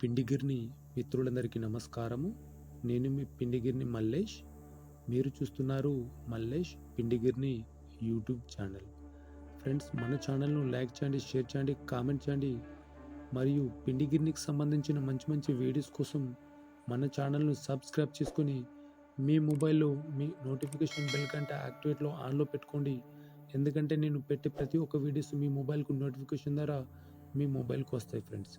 పిండిగిరిని మిత్రులందరికీ నమస్కారము. నేను మీ పిండిగిరిని మల్లేష్. మీరు చూస్తున్నారు Mallesh Pindigirini YouTube channel. Friends మన ఛానల్ను లైక్ చేయండి షేర్ చేయండి కామెంట్ చేయండి. మరియు పిండిగిరినికి సంబంధించిన మంచి మంచి వీడియోస్ కోసం మన ఛానల్ను సబ్స్క్రైబ్ చేసుకొని మీ మొబైల్లో మీ నోటిఫికేషన్ బెల్ కంటే యాక్టివేట్లో ఆన్లో పెట్టుకోండి. ఎందుకంటే నేను పెట్టే ప్రతి ఒక్క వీడియోస్ మీ మొబైల్కు నోటిఫికేషన్ ద్వారా మీ మొబైల్కి వస్తాయి ఫ్రెండ్స్.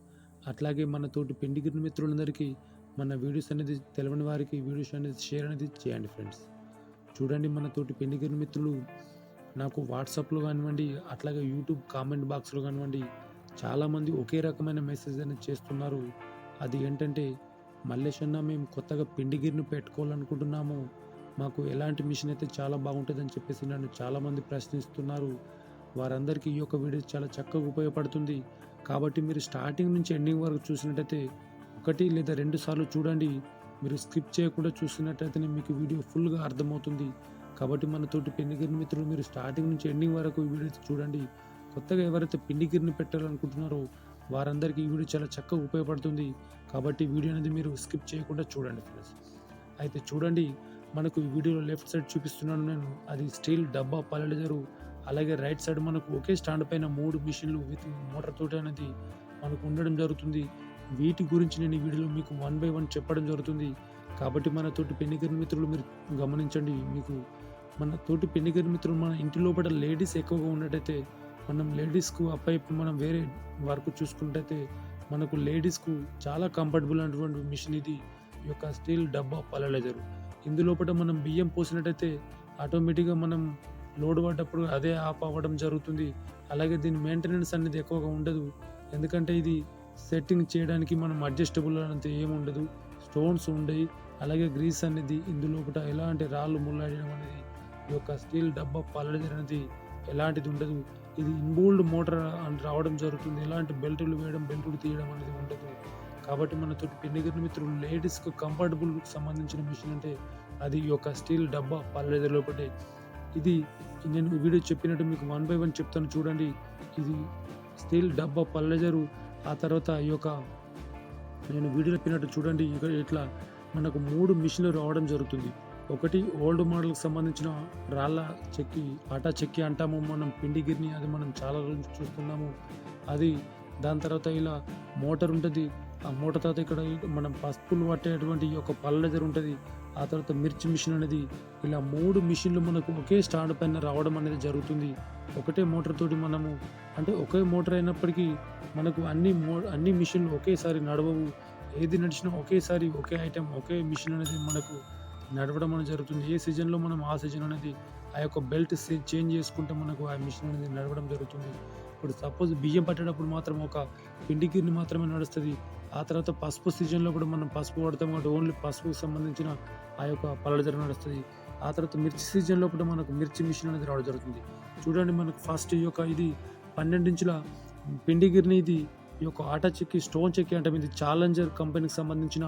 అట్లాగే మన తోటి పిండిగిరి మిత్రులందరికీ మన వీడియోస్ అనేది తెలియని వారికి వీడియోస్ అనేది షేర్ అనేది చేయండి ఫ్రెండ్స్. చూడండి మన తోటి పిండిగిరి మిత్రులు నాకు వాట్సాప్లో కానివ్వండి అట్లాగే యూట్యూబ్ కామెంట్ బాక్స్లో కానివ్వండి చాలామంది ఒకే రకమైన మెసేజ్ అనేది చేస్తున్నారు. అది ఏంటంటే మల్లేష్ అన్న మేము కొత్తగా పిండిగిరిని పెట్టుకోవాలనుకుంటున్నాము. మాకు ఎలాంటి మిషన్ అయితే చాలా బాగుంటుందని చెప్పేసి నన్ను చాలామంది ప్రశ్నిస్తున్నారు. వారందరికీ ఈ యొక్క వీడియో చాలా చక్కగా ఉపయోగపడుతుంది. కాబట్టి మీరు స్టార్టింగ్ నుంచి ఎండింగ్ వరకు చూసినట్టయితే ఒకటి లేదా రెండు సార్లు చూడండి. మీరు స్కిప్ చేయకుండా చూసినట్టయితేనే మీకు వీడియో ఫుల్గా అర్థమవుతుంది. కాబట్టి మన తోటి పిండిగిరిని మిత్రులు మీరు స్టార్టింగ్ నుంచి ఎండింగ్ వరకు ఈ వీడియో చూడండి. కొత్తగా ఎవరైతే పిండిగిరిని పెట్టాలనుకుంటున్నారో వారందరికీ ఈ వీడియో చాలా చక్కగా ఉపయోగపడుతుంది. కాబట్టి వీడియో అనేది మీరు స్కిప్ చేయకుండా చూడండి ఫ్రెండ్స్. అయితే చూడండి మనకు ఈ వీడియోలో లెఫ్ట్ సైడ్ చూపిస్తున్నాను నేను. అది స్టీల్ డబ్బా పల్లెడజరు అలాగే రైట్ సైడ్ మనకు ఒకే స్టాండ్ పైన మూడు మిషన్లు విత్ మోటార్ తోటి అనేది మనకు ఉండడం జరుగుతుంది. వీటి గురించి నేను ఈ వీడియోలో మీకు వన్ బై వన్ చెప్పడం జరుగుతుంది. కాబట్టి మన తోటి పెన్నిగర్ మిత్రులు మీరు గమనించండి. మీకు మన తోటి పెన్నిగర్ మిత్రులు మన ఇంటి లోపల లేడీస్ ఎక్కువగా ఉన్నట్టయితే మనం లేడీస్కు అప్పైపు మనం వేరే వర్క్ చూసుకున్నట్టయితే మనకు లేడీస్కు చాలా కంఫర్టబుల్ అయినటువంటి మిషన్ ఇది. ఈ యొక్క స్టీల్ డబ్బా పల్లెజరు ఇందులోపల మనం బియ్యం పోసినట్టయితే ఆటోమేటిక్గా మనం లోడ్ పడ్డప్పుడు అదే ఆఫ్ అవ్వడం జరుగుతుంది. అలాగే దీని మెయింటెనెన్స్ అనేది ఎక్కువగా ఉండదు. ఎందుకంటే ఇది సెట్టింగ్ చేయడానికి మనం అడ్జస్టబుల్ అనేది ఏమి ఉండదు. స్టోన్స్ ఉండయి. అలాగే గ్రీస్ అనేది ఇందులోపల ఎలాంటి రాళ్ళు ముళ్ళాడడం అనేది ఈ యొక్క స్టీల్ డబ్బా పల్లెజర్ అనేది ఎలాంటిది ఉండదు. ఇది ఇన్బోల్డ్ మోటార్ అని రావడం జరుగుతుంది. ఎలాంటి బెల్టులు వేయడం బెల్టులు తీయడం అనేది ఉండదు. కాబట్టి మన తోటి పెన్నిగిరి మిత్రులు లేడీస్కి కంఫర్టబుల్ సంబంధించిన మిషన్ అంటే అది ఈ యొక్క స్టీల్ డబ్బా పల్లెజర్ లోపటే. ఇది నేను వీడియో చెప్పినట్టు మీకు వన్ బై వన్ చెప్తాను చూడండి. ఇది స్టీల్ డబ్బా పల్లెజరు. ఆ తర్వాత ఈ యొక్క నేను వీడియో చెప్పినట్టు చూడండి. ఇక ఇట్లా మనకు మూడు మిషన్లు రావడం జరుగుతుంది. ఒకటి ఓల్డ్ మోడల్కి సంబంధించిన రాళ్ళ చెక్కి ఆటా చెక్కి అంటాము. మనం పిండిగిరిని అది మనం చాలా రోజులు చూస్తున్నాము. అది దాని తర్వాత ఇలా మోటార్ ఉంటుంది. ఆ మూట తర్వాత ఇక్కడ మనం పసుపులు పట్టేటువంటి ఒక యొక్క పల్లెజర్ ఉంటుంది ఆ తర్వాత మిర్చి మిషన్ అనేది ఇలా మూడు మిషన్లు మనకు ఒకే స్టాండ్ పైన రావడం అనేది జరుగుతుంది. ఒకటే మోటార్ తోటి మనము అంటే ఒకే మోటార్ అయినప్పటికీ మనకు అన్ని మో అన్ని మిషన్లు ఒకేసారి నడవవు. ఏది నడిచినా ఒకేసారి ఒకే ఐటెం ఒకే మిషన్ అనేది మనకు నడవడం అనేది జరుగుతుంది. ఏ సీజన్లో మనం ఆ సీజన్ అనేది ఆ యొక్క బెల్ట్ చేంజ్ చేసుకుంటే మనకు ఆ మిషన్ అనేది నడవడం జరుగుతుంది. ఇప్పుడు సపోజ్ బియ్యం పట్టేటప్పుడు మాత్రం ఒక పిండి గిర్ని మాత్రమే నడుస్తుంది. ఆ తర్వాత పసుపు సీజన్లో కూడా మనం పసుపు వాడతాం కాబట్టి ఓన్లీ పసుపుకు సంబంధించిన ఆ యొక్క పల్లెదర నడుస్తుంది. ఆ తర్వాత మిర్చి సీజన్లో కూడా మనకు మిర్చి మిషన్ అనేది రావడం జరుగుతుంది. చూడండి మనకు ఫస్ట్ ఈ యొక్క ఇది పన్నెండు ఇంచుల పిండిగిరిని ఇది ఈ యొక్క ఆటా చెక్కి స్టోన్ చెక్కి అంటాం. ఇది ఛాలెంజర్ కంపెనీకి సంబంధించిన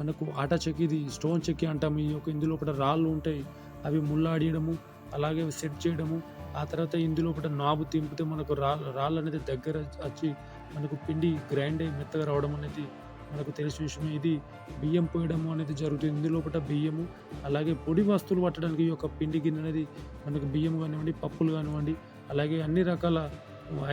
మనకు ఆటా చెక్కి ఇది స్టోన్ చెక్కి అంటాం. ఈ యొక్క ఇందులో కూడా రాళ్ళు ఉంటాయి. అవి ముళ్ళాడియడము అలాగే సెట్ చేయడము. ఆ తర్వాత ఇందులో ఒకటి నాబు తింపితే మనకు రాళ్ళు రాళ్ళు అనేది దగ్గర వచ్చి మనకు పిండి గ్రైండ్ అయ్యి మెత్తగా రావడం అనేది మనకు తెలిసిన విషయమే. ఇది బియ్యం పోయడము అనేది జరుగుతుంది. ఇందులోపట బియ్యము అలాగే పొడి వస్తువులు పట్టడానికి ఈ యొక్క పిండి గిన్నె అనేది మనకు బియ్యం కానివ్వండి పప్పులు కానివ్వండి అలాగే అన్ని రకాల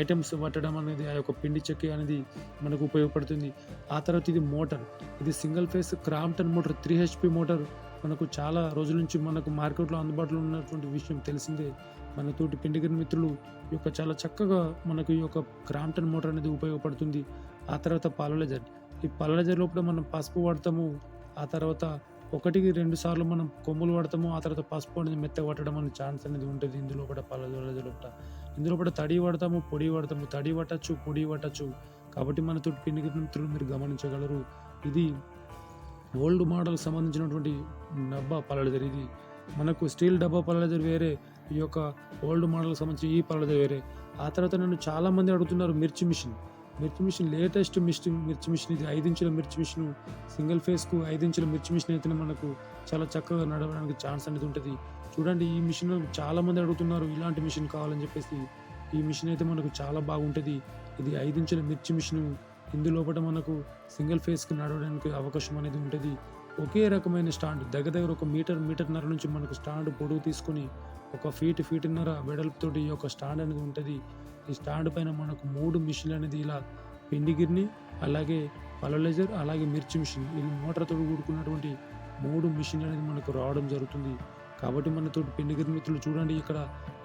ఐటమ్స్ పట్టడం అనేది ఆ యొక్క పిండి చెక్క అనేది మనకు ఉపయోగపడుతుంది. ఆ తర్వాత ఇది మోటార్. ఇది single phase Crompton motor three HP motor. మనకు చాలా రోజుల నుంచి మనకు మార్కెట్లో అందుబాటులో ఉన్నటువంటి విషయం తెలిసిందే. మన తోటి పిండిగిరి మిత్రులు ఈ యొక్క చాలా చక్కగా మనకు ఈ యొక్క క్రాంప్టన్ మోటార్ అనేది ఉపయోగపడుతుంది. ఆ తర్వాత పాలలజర్. ఈ పాలలజర్ లోపల మనం పసుపు వాడతాము. ఆ తర్వాత ఒకటికి రెండు సార్లు మనం కొమ్ములు వాడతాము. ఆ తర్వాత పసుపు అనేది మెత్త పట్టడం అనే ఛాన్స్ అనేది ఉంటుంది ఇందులో కూడా పాలలజర్ లోపల. ఇందులో కూడా తడి వాడతాము పొడి వాడతాము. తడి పట్టచ్చు పొడి పట్టచ్చు కాబట్టి మన తోటి పిండిగిరి మిత్రులు మీరు గమనించగలరు. ఇది ఓల్డ్ మోడల్ సంబంధించినటువంటి డబ్బా పల్లెజర్ ఇది మనకు స్టీల్ డబ్బా పల్లెజర్ వేరే ఈ యొక్క ఓల్డ్ మోడల్కి సంబంధించి ఈ పల్లెజర్ వేరే. ఆ తర్వాత నన్ను చాలామంది అడుగుతున్నారు మిర్చి మిషన్. మిర్చి మిషన్ లేటెస్ట్ మిషన్ మిర్చి మిషన్ ఇది ఐదు ఇంచుల మిర్చి మిషన్. సింగిల్ ఫేస్కు ఐదు ఇంచుల మిర్చి మిషన్ అయితే మనకు చాలా చక్కగా నడవడానికి ఛాన్స్ అనేది ఉంటుంది. చూడండి ఈ మిషన్ చాలామంది అడుగుతున్నారు ఇలాంటి మిషన్ కావాలని చెప్పేసి. ఈ మిషన్ అయితే మనకు చాలా బాగుంటుంది. ఇది ఐదు ఇంచుల మిర్చి మిషన్. ఇందులోపట మనకు సింగిల్ ఫేస్కి నడవడానికి అవకాశం అనేది ఉంటుంది. ఒకే రకమైన స్టాండ్ దగ్గర దగ్గర ఒక మీటర్ మీటర్న్నర నుంచి మనకు స్టాండ్ పొడుగు తీసుకొని ఒక ఫీట్ ఫీట్న్నర వెడల్పుతోటి ఈ యొక్క స్టాండ్ అనేది ఉంటుంది. ఈ స్టాండ్ పైన మనకు మూడు మిషన్లు అనేది ఇలా పిండిగిరిని అలాగే పలలైజర్ అలాగే మిర్చి మిషన్. ఇది మోటార్తో కూడుకున్నటువంటి మూడు మిషన్లు అనేది మనకు రావడం జరుగుతుంది. కాబట్టి మనతో పిండిగిరి మిత్రులు చూడండి ఇక్కడ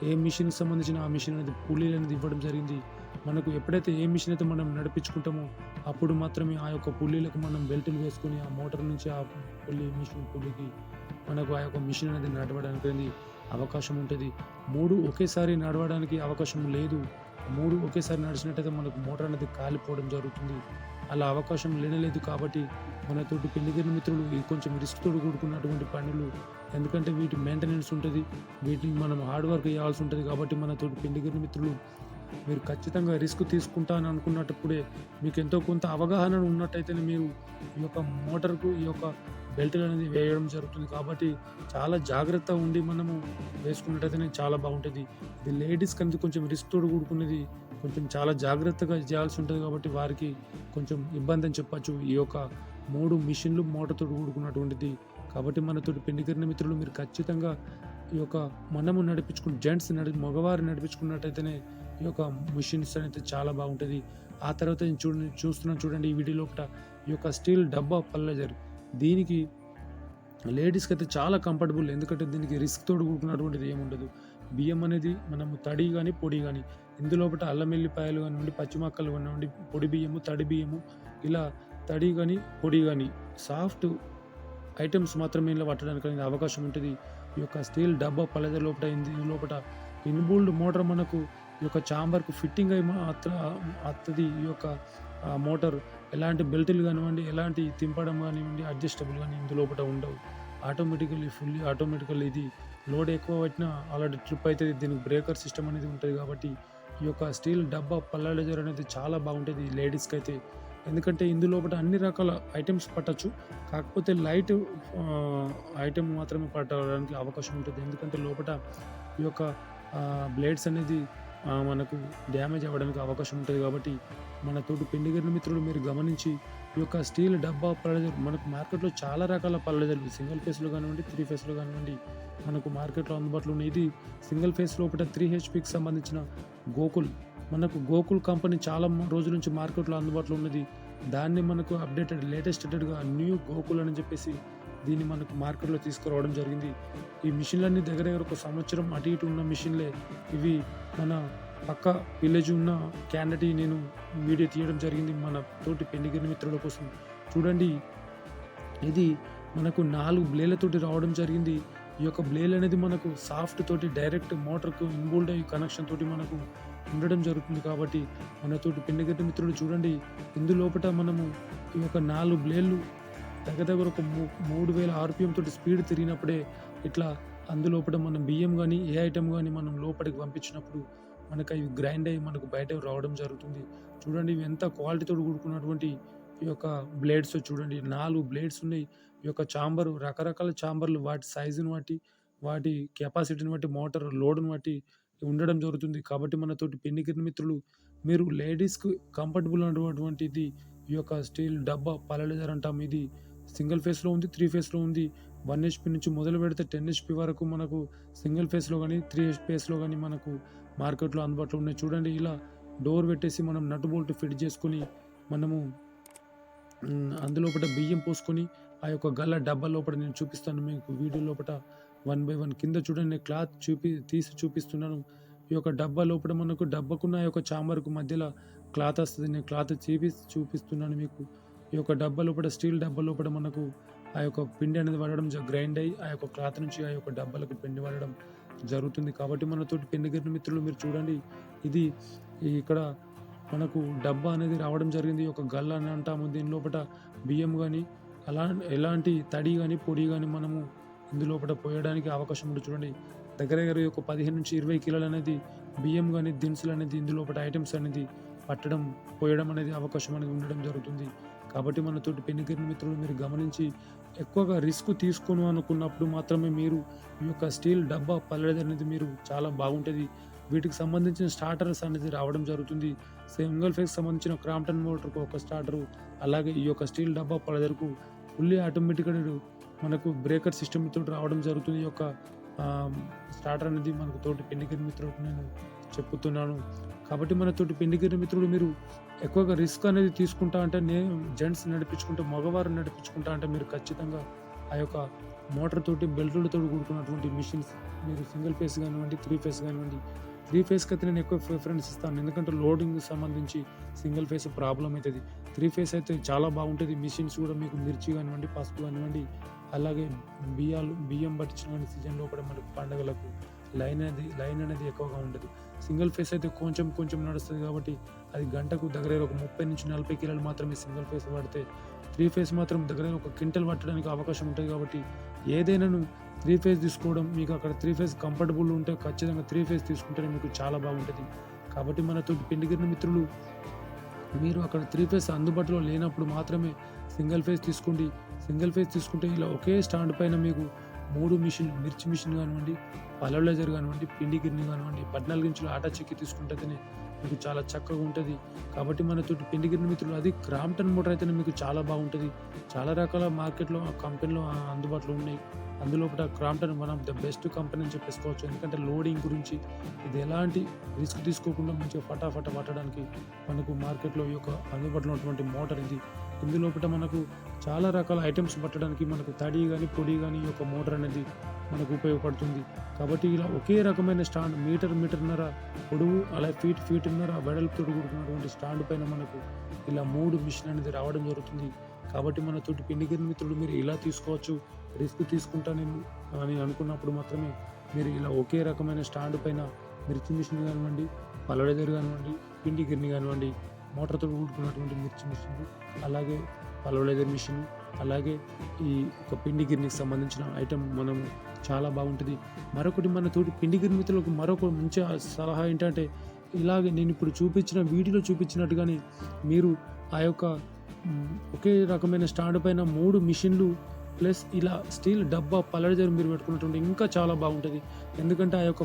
ఏ మిషన్కి సంబంధించిన ఆ మిషన్ అనేది కూలీలు అనేది ఇవ్వడం జరిగింది. మనకు ఎప్పుడైతే ఏ మిషన్ అయితే మనం నడిపించుకుంటామో అప్పుడు మాత్రమే ఆ యొక్క పుల్లీలకు మనం బెల్టులు వేసుకొని ఆ మోటార్ నుంచి ఆ పుల్లి మిషన్ పుల్లికి మనకు ఆ యొక్క మిషన్ అనేది నడవడానికి అవకాశం ఉంటుంది. మూడు ఒకేసారి నడవడానికి అవకాశం లేదు. మూడు ఒకేసారి నడిచినట్టయితే మనకు మోటార్ అనేది కాలిపోవడం జరుగుతుంది. అలా అవకాశం లేనలేదు కాబట్టి మన తోటి మిత్రులు ఇది కొంచెం రిస్క్ కూడుకున్నటువంటి పనులు ఎందుకంటే వీటి మెయింటెనెన్స్ ఉంటుంది. వీటిని మనం హార్డ్ వర్క్ చేయాల్సి ఉంటుంది కాబట్టి మన తోటి మిత్రులు మీరు ఖచ్చితంగా రిస్క్ తీసుకుంటాను అనుకున్నప్పుడే మీకు ఎంతో కొంత అవగాహన ఉన్నట్టయితేనే మీరు ఈ యొక్క మోటార్కు ఈ యొక్క బెల్ట్ అనేది వేయడం జరుగుతుంది. కాబట్టి చాలా జాగ్రత్త ఉండి మనము వేసుకున్నట్టయితేనే చాలా బాగుంటుంది. ఇది లేడీస్కి కనుక కొంచెం రిస్క్ తోడు కూడుకున్నది. కొంచెం చాలా జాగ్రత్తగా చేయాల్సి ఉంటుంది కాబట్టి వారికి కొంచెం ఇబ్బంది అని చెప్పచ్చు. ఈ యొక్క మూడు మిషన్లు మోటార్తో కూడుకున్నటువంటిది. కాబట్టి మనతో పెండికరిన మిత్రులు మీరు ఖచ్చితంగా ఈ యొక్క మనము నడిపించుకున్న జెంట్స్ నడి మగవారు నడిపించుకున్నట్టయితేనే ఈ యొక్క మిషన్స్ అనేది చాలా బాగుంటుంది. ఆ తర్వాత నేను చూడండి చూస్తున్నాను చూడండి ఈ వీడియోలో ఒకట ఈ యొక్క స్టీల్ డబ్బా పల్లెజర్. దీనికి లేడీస్కి అయితే చాలా కంఫర్టబుల్ ఎందుకంటే దీనికి రిస్క్ తోడు కూడుకున్నటువంటిది ఏముండదు బియ్యం అనేది మనము తడి కానీ పొడి కానీ ఇందులోపట అల్లం ఎల్లిపాయలు కానివ్వండి పచ్చిమక్కలు కానివ్వండి పొడి బియ్యము తడి బియ్యము ఇలా తడి కానీ పొడి కానీ సాఫ్ట్ ఐటమ్స్ మాత్రమే ఇలా పట్టడానికి అనేది అవకాశం ఉంటుంది. ఈ యొక్క స్టీల్ డబ్బా పలద లోపల ఇంది లోపల ఇన్బుల్డ్ మోటార్ మనకు ఈ యొక్క చాంబర్కు ఫిట్టింగ్ అయి అత్తది ఈ యొక్క మోటార్. ఎలాంటి బెల్టులు కానివ్వండి ఎలాంటి తింపడం కానివ్వండి అడ్జస్టబుల్ కానీ ఇందులోపల ఉండవు. ఆటోమేటికల్లీ ఫుల్లీ ఆటోమేటికల్ ఇది లోడ్ ఎక్కువ పట్టినా ఆల్రెడీ ట్రిప్ అవుతుంది దీనికి బ్రేకర్ సిస్టమ్ అనేది ఉంటుంది కాబట్టి ఈ యొక్క స్టీల్ డబ్బా పల్లెజర్ అనేది చాలా బాగుంటుంది లేడీస్కి అయితే ఎందుకంటే ఇందులోపల అన్ని రకాల ఐటమ్స్ పట్టచ్చు. కాకపోతే లైట్ ఐటెం మాత్రమే పట్టడానికి అవకాశం ఉంటుంది. ఎందుకంటే లోపల ఈ యొక్క బ్లేడ్స్ అనేది మనకు డ్యామేజ్ అవ్వడానికి అవకాశం ఉంటుంది కాబట్టి మన తోటి పిండిగిరిన మిత్రులు మీరు గమనించి ఈ యొక్క స్టీల్ డబ్బా పల్లెజర్ మనకు మార్కెట్లో చాలా రకాల పల్లెజర్లు సింగిల్ ఫేస్లో కానివ్వండి త్రీ ఫేస్లో కానివ్వండి మనకు మార్కెట్లో అందుబాటులో ఉన్నాయి. ఇది సింగిల్ ఫేస్ లోపల త్రీ హెచ్పికి సంబంధించిన గోకుల్. మనకు గోకుల్ కంపెనీ చాలా రోజుల నుంచి మార్కెట్లో అందుబాటులో ఉన్నది. దాన్ని మనకు అప్డేటెడ్ లేటెస్ట్ అప్డేట్గా న్యూ గోకుల్ అని చెప్పేసి దీన్ని మనకు మార్కెట్లో తీసుకురావడం జరిగింది. ఈ మిషన్లన్నీ దగ్గర దగ్గర ఒక సంవత్సరం అటు ఇటు ఉన్న మిషన్లే. ఇవి మన పక్క విలేజ్ ఉన్న క్యాండిడేట్ నేను వీడియో తీయడం జరిగింది. మన తోటి పెళ్ళిగిరి మిత్రుల కోసం. చూడండి ఇది మనకు నాలుగు బ్లేలతోటి రావడం జరిగింది. ఈ యొక్క బ్లేల్ అనేది మనకు సాఫ్ట్ తోటి డైరెక్ట్ మోటార్కు ఇన్బోల్డ్ అయ్యి కనెక్షన్ తోటి మనకు ఉండడం జరుగుతుంది కాబట్టి మన తోటి పెళ్ళిగిరి మిత్రులు చూడండి. ఇందులోపట మనము ఈ యొక్క నాలుగు బ్లేళ్ళు దగ్గర దగ్గర ఒక మూ- మూడు వేల ఆర్పిఎం తోటి స్పీడ్ తిరిగినప్పుడే ఇట్లా అందులోపల మనం బియ్యం కానీ ఏ ఐటెం కానీ మనం లోపలికి పంపించినప్పుడు మనకు అవి గ్రైండ్ అయ్యి మనకు బయట రావడం జరుగుతుంది. చూడండి ఇవి ఎంత క్వాలిటీతో కూడుకున్నటువంటి ఈ యొక్క బ్లేడ్స్ చూడండి. నాలుగు బ్లేడ్స్ ఉన్నాయి. ఈ యొక్క చాంబర్ రకరకాల చాంబర్లు వాటి సైజుని బట్టి వాటి కెపాసిటీని బట్టి మోటార్ లోడ్ను బట్టి ఉండడం జరుగుతుంది. కాబట్టి మనతోటి పెన్నికిరిన మిత్రులు మీరు లేడీస్కి కంఫర్టబుల్ అనేటువంటిది ఈ యొక్క స్టీల్ డబ్బా పలలేజర్ అంటాం. ఇది సింగిల్ ఫేస్లో ఉంది త్రీ ఫేస్లో ఉంది. వన్ హెచ్పి నుంచి మొదలు పెడితే టెన్ హెచ్పి వరకు మనకు సింగిల్ ఫేస్లో కానీ త్రీ ఫేస్లో కానీ మనకు మార్కెట్లో అందుబాటులో ఉన్నాయి. చూడండి ఇలా డోర్ పెట్టేసి మనం నట్ బోల్ట్ ఫిట్ చేసుకొని మనము అందులోపట బియ్యం పోసుకొని ఆ యొక్క గల్ల డబ్బా లోపల నేను చూపిస్తాను మీకు వీడియో లోపల వన్ బై వన్. కింద చూడండి క్లాత్ చూపి తీసి చూపిస్తున్నాను. ఈ యొక్క డబ్బా లోపల మనకు డబ్బాకున్న ఆ యొక్క చాంబర్కు మధ్యలో క్లాత్ వస్తుంది. నేను క్లాత్ చూపి చూపిస్తున్నాను మీకు. ఈ యొక్క డబ్బా లోపల స్టీల్ డబ్బా లోపల మనకు ఆ యొక్క పిండి అనేది పడడం గ్రైండ్ అయ్యి ఆ యొక్క క్లాత్ నుంచి ఆ యొక్క డబ్బాలకు పిండి పడడం జరుగుతుంది. కాబట్టి మనతోటి పెండిగిరిన మిత్రులు మీరు చూడండి ఇది ఇక్కడ మనకు డబ్బా అనేది రావడం జరిగింది. ఒక గల్ల అని అంటాము. దీని లోపల బియ్యం కానీ అలా ఎలాంటి తడి కానీ పొడి కానీ మనము ఇందులోపల పోయడానికి అవకాశం ఉంటుంది చూడండి దగ్గర దగ్గర ఒక పదిహేను నుంచి ఇరవై కిలోలు అనేది బియ్యం కానీ దినుసులు అనేది ఇందులోపల ఐటమ్స్ అనేది పట్టడం పోయడం అనేది అవకాశం అనేది ఉండడం జరుగుతుంది. కాబట్టి మన తోటి పెన్నిగిరిన మిత్రులు మీరు గమనించి ఎక్కువగా రిస్క్ తీసుకోను అనుకున్నప్పుడు మాత్రమే మీరు ఈ యొక్క స్టీల్ డబ్బా పల్లెది అనేది మీరు చాలా బాగుంటుంది. వీటికి సంబంధించిన స్టార్టర్స్ అనేది రావడం జరుగుతుంది. సింగిల్ ఫేస్ సంబంధించిన క్రాంప్టన్ మోటార్కు ఒక స్టార్టరు అలాగే ఈ యొక్క స్టీల్ డబ్బా పలదరకు ఫుల్లీ ఆటోమేటిక్గా మనకు బ్రేకర్ సిస్టమ్తో తోటి రావడం జరుగుతుంది. ఈ యొక్క స్టార్టర్ అనేది మనకు తోటి పెళ్ళిగిరి మిత్రుడు నేను చెప్పుతున్నాను. కాబట్టి మన తోటి పెళ్ళిగిరి మిత్రుడు మీరు ఎక్కువగా రిస్క్ అనేది తీసుకుంటా అంటే నేను జెంట్స్ నడిపించుకుంటే మగవారు నడిపించుకుంటా అంటే మీరు ఖచ్చితంగా ఆ యొక్క మోటార్ తోటి బెల్టులతో కూడుకున్నటువంటి మిషన్స్ మీరు సింగిల్ ఫేస్ కానివ్వండి త్రీ ఫేస్ కానివ్వండి. త్రీ ఫేస్కి అయితే నేను ఎక్కువ ప్రిఫరెన్స్ ఇస్తాను. ఎందుకంటే లోడింగ్ సంబంధించి సింగిల్ ఫేస్ ప్రాబ్లం అవుతుంది. త్రీ ఫేస్ అయితే చాలా బాగుంటుంది. మిషన్స్ కూడా మీకు మిర్చి కానివ్వండి పసుపు కానివ్వండి అలాగే బియ్యాలు బియ్యం పట్టించిన సీజన్లో కూడా మనకు పండగలకు లైన్ అనేది లైన్ అనేది ఎక్కువగా ఉండదు. సింగిల్ ఫేస్ అయితే కొంచెం కొంచెం నడుస్తుంది కాబట్టి అది గంటకు దగ్గర ఒక ముప్పై నుంచి నలభై కిలోలు మాత్రమే సింగిల్ ఫేస్ పడితే త్రీ ఫేస్ మాత్రం దగ్గర ఒక క్వింటల్ పట్టడానికి అవకాశం ఉంటుంది కాబట్టి ఏదైనాను త్రీ ఫేజ్ తీసుకోవడం మీకు అక్కడ త్రీ ఫేజ్ కంఫర్టబుల్ ఉంటే ఖచ్చితంగా త్రీ ఫేస్ తీసుకుంటే మీకు చాలా బాగుంటుంది. కాబట్టి మనతో పిండిగిరిన మిత్రులు మీరు అక్కడ త్రీ ఫేస్ అందుబాటులో లేనప్పుడు మాత్రమే సింగిల్ ఫేస్ తీసుకోండి. సింగిల్ ఫేజ్ తీసుకుంటే ఇలా ఒకే స్టాండ్ పైన మీకు మూడు మిషన్ మిర్చి మిషన్ కానివ్వండి పలవలేజర్ కానివ్వండి పిండి గిన్నె కానివ్వండి పద్నాలుగు ఇంచుల ఆటా చెక్కి తీసుకుంటేనే మీకు చాలా చక్కగా ఉంటుంది. కాబట్టి మన తోటి పిండి గిన్నె మిత్రులు అది క్రాంప్టన్ మోటార్ అయితేనే మీకు చాలా బాగుంటుంది. చాలా రకాల మార్కెట్లో కంపెనీలో అందుబాటులో ఉన్నాయి. అందులో క్రాంప్టన్ మనం ద బెస్ట్ కంపెనీ అని చెప్పేసుకోవచ్చు. ఎందుకంటే లోడింగ్ గురించి ఇది ఎలాంటి రిస్క్ తీసుకోకుండా మంచిగా ఫటాఫట పట్టడానికి మనకు మార్కెట్లో ఈ యొక్క అందుబాటులో ఉన్నటువంటి మోటార్ ఇది. ఇందులోపట మనకు చాలా రకాల ఐటమ్స్ పట్టడానికి మనకు తడి కానీ పొడి కానీ ఈ యొక్క మోటార్ అనేది మనకు ఉపయోగపడుతుంది. కాబట్టి ఇలా ఒకే రకమైన స్టాండ్ మీటర్ మీటర్న్నర పొడవు అలాగే ఫీట్ ఫీట్న్నర వెడల్పుతో కూడుకున్నటువంటి స్టాండ్ పైన మనకు ఇలా మూడు మిషన్ అనేది రావడం జరుగుతుంది. కాబట్టి మన తోటి పిండి మిత్రులు మీరు ఇలా తీసుకోవచ్చు. రిస్క్ తీసుకుంటా నేను అని అనుకున్నప్పుడు మాత్రమే మీరు ఇలా ఒకే రకమైన స్టాండ్ పైన మిర్చి మిషన్ కానివ్వండి పలవడెదరు కానివ్వండి పిండి గిర్ని కానివ్వండి మోటార్తో కూడుకున్నటువంటి మిర్చి మిషన్ అలాగే పలవడెదర్ మిషన్ అలాగే ఈ ఒక పిండి గిర్నికి సంబంధించిన ఐటెం మనం చాలా బాగుంటుంది. మరొకటి మన తోటి పిండి గిర్మితులకు మిత్రులకు మరొక మంచి సలహా ఏంటంటే ఇలాగే నేను ఇప్పుడు చూపించిన వీడియోలో చూపించినట్టుగానే మీరు ఆ యొక్క ఒకే రకమైన స్టాండ్ పైన మూడు మిషన్లు ప్లస్ ఇలా స్టీల్ డబ్బా పల్లడిజరు మీరు పెట్టుకున్నటువంటి ఇంకా చాలా బాగుంటుంది. ఎందుకంటే ఆ యొక్క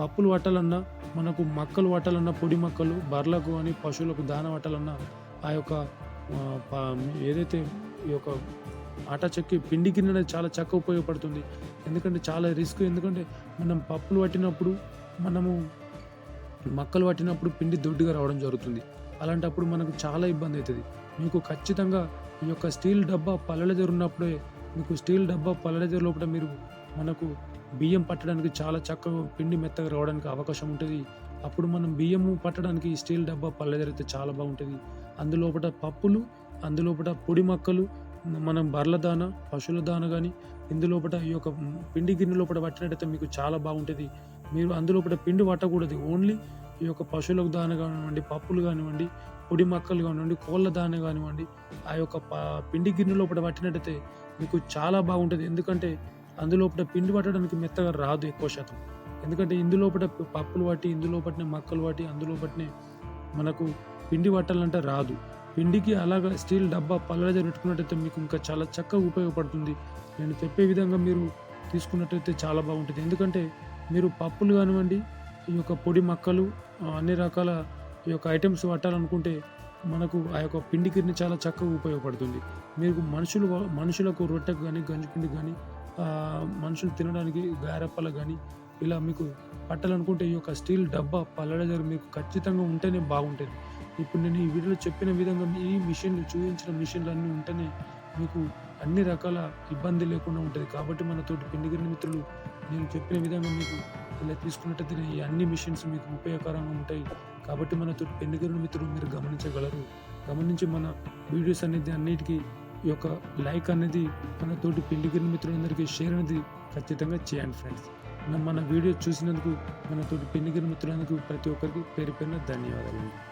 పప్పులు పట్టాలన్నా మనకు మక్కలు పట్టాలన్నా పొడి మక్కలు బర్లకు అని పశువులకు దాన పట్టాలన్నా ఆ యొక్క ఏదైతే ఈ యొక్క ఆటా చెక్కి పిండి గిన్నె చాలా చక్కగా ఉపయోగపడుతుంది. ఎందుకంటే చాలా రిస్క్ ఎందుకంటే మనం పప్పులు పట్టినప్పుడు మనము మక్కలు పట్టినప్పుడు పిండి దొడ్డుగా రావడం జరుగుతుంది. అలాంటప్పుడు మనకు చాలా ఇబ్బంది అవుతుంది. మీకు ఖచ్చితంగా ఈ యొక్క స్టీల్ డబ్బా పల్లెల ఉన్నప్పుడే మీకు స్టీల్ డబ్బా పల్లెల లోపల మీరు మనకు బియ్యం పట్టడానికి చాలా చక్కగా పిండి మెత్తగా రావడానికి అవకాశం ఉంటుంది. అప్పుడు మనం బియ్యము పట్టడానికి స్టీల్ డబ్బా పల్లె అయితే చాలా బాగుంటుంది. అందులోపట పప్పులు అందులోపట పొడి మొక్కలు మనం బర్ల దాన పశువుల దాన కానీ ఇందులోపట ఈ యొక్క పిండి గిన్నె లోపల పట్టినట్టయితే మీకు చాలా బాగుంటుంది. మీరు అందులోపట పిండి పట్టకూడదు. ఓన్లీ ఈ యొక్క పశువులకు దాన కానివ్వండి పప్పులు కానివ్వండి పొడి మొక్కలు కానివ్వండి కోళ్ళ దాన కానివ్వండి ఆ యొక్క పిండి గిన్నె లోపల పట్టినట్టయితే మీకు చాలా బాగుంటుంది. ఎందుకంటే అందులోపల పిండి పట్టడానికి మెత్తగా రాదు ఎక్కువ శాతం. ఎందుకంటే ఇందులోపట పప్పులు పట్టి ఇందులో పట్టిన మక్కలు పట్టి అందులో పట్టిన మనకు పిండి పట్టాలంటే రాదు. పిండికి అలాగా స్టీల్ డబ్బా పల్లెజ పెట్టుకున్నట్టయితే మీకు ఇంకా చాలా చక్కగా ఉపయోగపడుతుంది. నేను చెప్పే విధంగా మీరు తీసుకున్నట్టయితే చాలా బాగుంటుంది. ఎందుకంటే మీరు పప్పులు కానివ్వండి ఈ యొక్క పొడి మక్కలు అన్ని రకాల ఈ యొక్క ఐటమ్స్ పట్టాలనుకుంటే మనకు ఆ యొక్క పిండి గిరిని చాలా చక్కగా ఉపయోగపడుతుంది. మీకు మనుషులు మనుషులకు రొట్టెకు కానీ గంజిపిండి కానీ మనుషులు తినడానికి గారెప్పలు కానీ ఇలా మీకు పట్టాలనుకుంటే ఈ యొక్క స్టీల్ డబ్బా పల్లె దగ్గర మీకు ఖచ్చితంగా ఉంటేనే బాగుంటుంది. ఇప్పుడు నేను ఈ వీడియోలో చెప్పిన విధంగా ఈ మిషన్లు చూపించిన మిషన్లు అన్నీ ఉంటేనే మీకు అన్ని రకాల ఇబ్బంది లేకుండా ఉంటుంది. కాబట్టి మన తోటి పిండిగిరి మిత్రులు నేను చెప్పిన విధంగా మీకు ఇలా తీసుకున్నట్టయితే ఈ అన్ని మిషన్స్ మీకు ఉపయోగకరంగా ఉంటాయి. కాబట్టి మన తోటి పెండిగిరి మిత్రులు మీరు గమనించగలరు. గమనించి మన వీడియోస్ అనేది అన్నిటికీ ఈ యొక్క లైక్ అనేది మన తోటి పెళ్ళిగిరిన మిత్రులందరికీ షేర్ అనేది ఖచ్చితంగా చేయండి ఫ్రెండ్స్ మన వీడియో చూసినందుకు మన తోటి పెళ్ళిగిరిన మిత్రులందుకు ప్రతి ఒక్కరికి పేరు పేరున ధన్యవాదాలు.